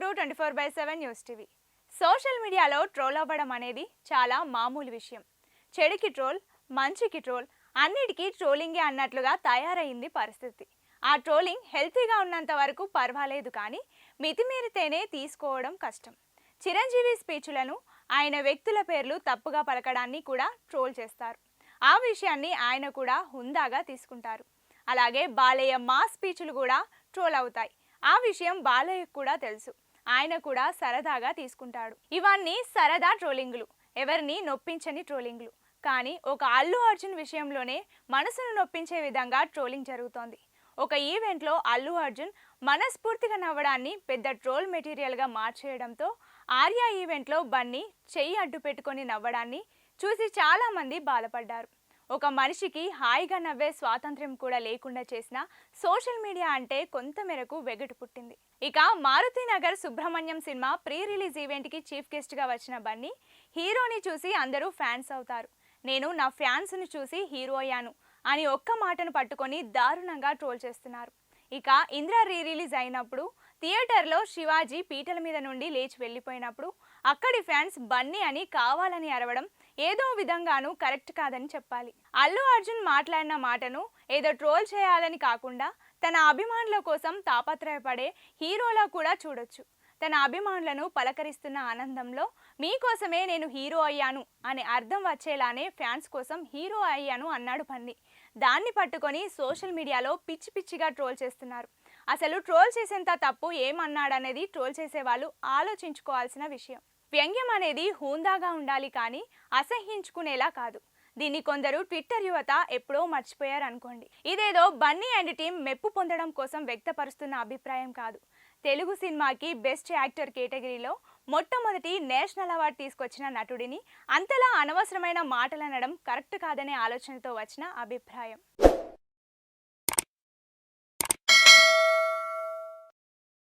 Two twenty four by seven news TV. Social మీడియాలో troll అవ్వడం అనేది చాలా మామూలు విషయం. చెడుకి ట్రోల్ మంచికి ట్రోల్ అన్నిటికీ ట్రోలింగే అన్నట్లుగా తయారైంది పరిస్థితి. ఆ ట్రోలింగ్ హెల్తీగా ఉన్నంత వరకు పర్వాలేదు కానీ మితిమీరితేనే తీసుకోవడం కష్టం. చిరంజీవి స్పీచ్లను ఆయన వ్యక్తుల పేర్లు తప్పుగా పలకడాన్ని కూడా ట్రోల్ చేస్తారు. ఆ విషయాన్ని ఆయన కూడా హుందాగా తీసుకుంటారు. అలాగే బాలయ్య మా స్పీచ్లు కూడా ట్రోల్ అవుతాయి. ఆ విషయం బాలయ్యకు కూడా తెలుసు. ఆయన కూడా సరదాగా తీసుకుంటాడు. ఇవన్నీ సరదా ట్రోలింగ్లు. ఎవరిని నొప్పించని ట్రోలింగ్లు. కానీ ఒక అల్లు అర్జున్ విషయంలోనే మనసును నొప్పించే విధంగా ట్రోలింగ్ జరుగుతోంది. ఒక ఈవెంట్లో అల్లు అర్జున్ మనస్ఫూర్తిగా నవ్వడాన్ని పెద్ద ట్రోల్ మెటీరియల్గా మార్చేయడంతో ఆర్యా ఈవెంట్లో బన్నీ చెయ్యి అడ్డు పెట్టుకొని నవ్వడాన్ని చూసి చాలామంది బాధపడ్డారు. ఒక మనిషికి హాయిగా నవ్వే స్వాతంత్ర్యం కూడా లేకుండా చేసిన సోషల్ మీడియా అంటే కొంత మేరకు వెగటు పుట్టింది. ఇక Maruti Nagar Subramanyam cinema pre release ఈవెంట్కి చీఫ్ గెస్ట్గా వచ్చిన బన్నీ హీరోని చూసి అందరూ ఫ్యాన్స్ అవుతారు. నేను నా ఫ్యాన్స్ను చూసి హీరో అయ్యాను అని ఒక్క మాటను పట్టుకొని దారుణంగా ట్రోల్ చేస్తున్నారు. ఇక ఇంద్ర రీ రిలీజ్ అయినప్పుడు థియేటర్లో శివాజీ పీటల మీద నుండి లేచి వెళ్ళిపోయినప్పుడు అక్కడి ఫ్యాన్స్ బన్నీ అని కావాలని అరవడం ఏదో విధంగానూ కరెక్ట్ కాదని చెప్పాలి. అల్లు అర్జున్ మాట్లాడిన మాటను ఏదో ట్రోల్ చేయాలని కాకుండా తన అభిమానుల కోసం తాపత్రయపడే హీరోలా కూడా చూడొచ్చు. తన అభిమానులను పలకరిస్తున్న ఆనందంలో మీకోసమే నేను హీరో అయ్యాను అనే అర్థం వచ్చేలానే ఫ్యాన్స్ కోసం హీరో అయ్యాను అన్నాడు పన్ని దాన్ని పట్టుకొని సోషల్ మీడియాలో పిచ్చి పిచ్చిగా ట్రోల్ చేస్తున్నారు. అసలు ట్రోల్ చేసేంత తప్పు ఏమన్నాడనేది ట్రోల్ చేసేవాళ్ళు ఆలోచించుకోవాల్సిన విషయం. వ్యంగ్యం అనేది హూందాగా ఉండాలి కానీ అసహ్యించుకునేలా కాదు. దీన్ని కొందరు ట్విట్టర్ యువత ఎప్పుడో మర్చిపోయారు అనుకోండి ఇదేదో బన్నీ అండ్ టీం మెప్పు పొందడం కోసం వ్యక్తపరుస్తున్న అభిప్రాయం కాదు. తెలుగు సినిమాకి బెస్ట్ యాక్టర్ కేటగిరీలో మొట్టమొదటి నేషనల్ అవార్డు తీసుకొచ్చిన నటుడిని అంతలా అనవసరమైన మాటలనడం కరెక్ట్ కాదనే ఆలోచనతో వచ్చిన అభిప్రాయం.